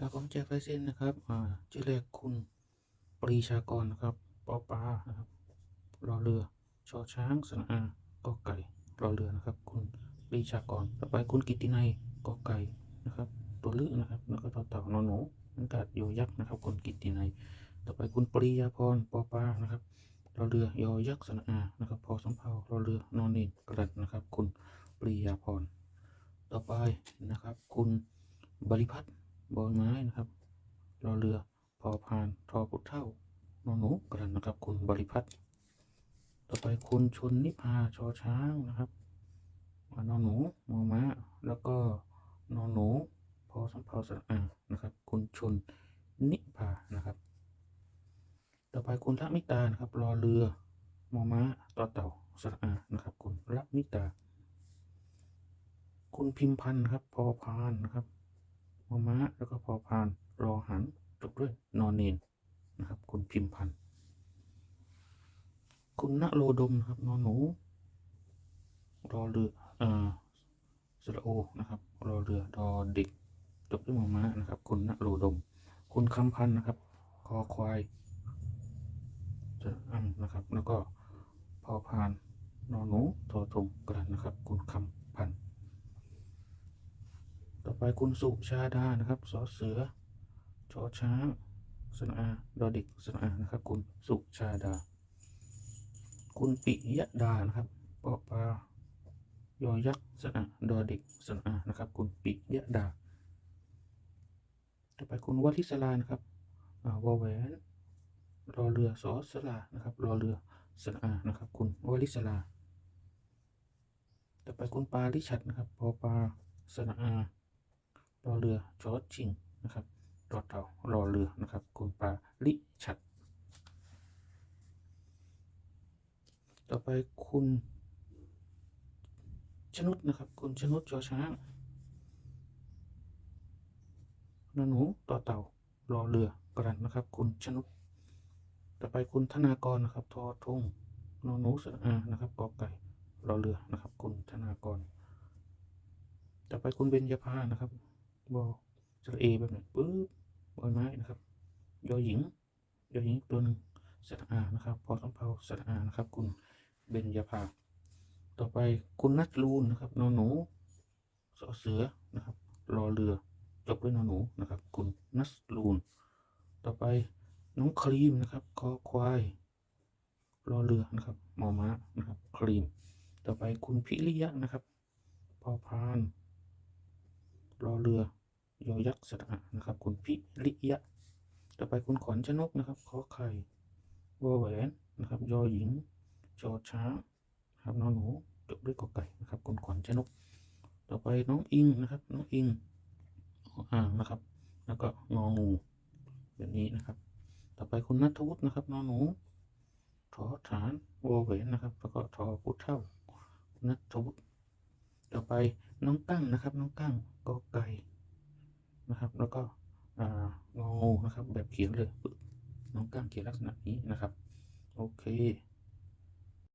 ครับผมแจกลายเซนนะครับ อ่าชื่อแรกคุณปรีชากรนะครับปอปลานะครับรอเรือชอช้างสระอากอไก่รอเรือนะครับ คุณปรีชากรต่อไปคุณกิตินัยกอไก่นะครับ ตัวเลือกนะครับแล้วก็ต่อเต่านอนหนูนักาดโยยักษ์นะครับ คุณกิตินัยต่อไปคุณปริยาพรปอปลานะครับรอเรือยอยักษ์สระอานะครับพอสำเภารอเรือนอนเนนกระดัดนะครับ คุณปริยาพรต่อไปนะครับ คุณบริพัตร บอไม้นะครับรอเรือพอพานทอปุเท่านอนหนูกระดันนะครับคุณบริพัตรต่อไปคุณชนนิพาชอช้างนะครับนอนหนูมอม้า แล้วก็นอนหนูพอสำเภาสระอานะครับ คุณชนนิพานะครับ ต่อไปคุณละมิตานะครับรอเรือมอม้าต่อเต่าสระอานะครับ คุณละมิตา คุณพิมพันธ์ครับ พอพานนะครับ มอม้าแล้วก็พอพานรอหันจบด้วยนอนเนนนะครับ คุณพิมพันธ์คุณณโรดมนะครับนอนหนู รอเรืออ่าสระโอนะครับ รอเรือดอเด็กจบด้วยมอม้านะครับ คุณณโรดม คุณคำพันธ์นะครับ คอควายจะอังนะครับ แล้วก็พอพานนอนหนูทอทงกระดานนะครับ คุณคำพันธ์ ต่อไป คุณสุชาดานะครับสอเสือชอช้างสระอาดอด็กสระอานะครับ คุณสุชาดา คุณปิยดานะครับปอปลายอยักษ์สระอาดอด็กสระอานะครับ คุณปิยดา ต่อไปคุณวัทิสลานะครับวอแหวนรอเรือสอสลานะครับรอเรือสระอานะครับ คุณวลิสลา ต่อไปคุณปาลิชัดนะครับพอปลาสระอา รอเรือชอชิงนะครับรอเต่ารอเรือนะครับ คุณปาลิชัด ต่อไปคุณ ชนุดนะครับ คุณชนุดจอช้างนอนหนูต่อเต่ารอเรือกระดันนะครับ คุณชนุดต่อไปคุณธนากรนะครับทอทงนอนหนูสอานะครับกอไก่รอเรือนะครับ คุณธนากร ต่อไปคุณเบญญาภานะครับ บอสระเอแบบนี้ปึ๊บบอไม้นะครับยอหญิงยอหญิงตัวหนึ่งสระอานะครับ พอสำเภาสระอานะครับ คุณเบญญาภา ต่อไปคุณนัทลูนนะครับนอนหนูสอเสือนะครับรอเรือจบด้วยนอนหนูนะครับ คุณนัทลูน ต่อไปน้องครีมนะครับคอควายรอเรือนะครับมอม้านะครับครีม ต่อไปคุณพิริยะนะครับพอพานรอเรือ ยอยักษ์สระนะครับ คุณพิริยะ ต่อไปคุณขวัญชนกนะครับขอไข่วอแหวนนะครับยอหญิงจอช้างครับนอนหนูจบด้วยกอไก่นะครับคุณขวัญชนก ต่อไปน้องอิงนะครับ น้องอิงอ่างนะครับ แล้วก็งองูแบบนี้นะครับ ต่อไปคุณนัทวุฒินะครับนอนหนูทอฐานวอแหวนนะครับ แล้วก็ทอพุทเท่านัทวุฒิต่อไปน้องกั้งนะครับ น้องกั้งกอไก่ นะครับ แล้วก็อ่างองูนะครับแบบเขียนเลยน้องก้างเขียนลักษณะนี้นะครับ โอเค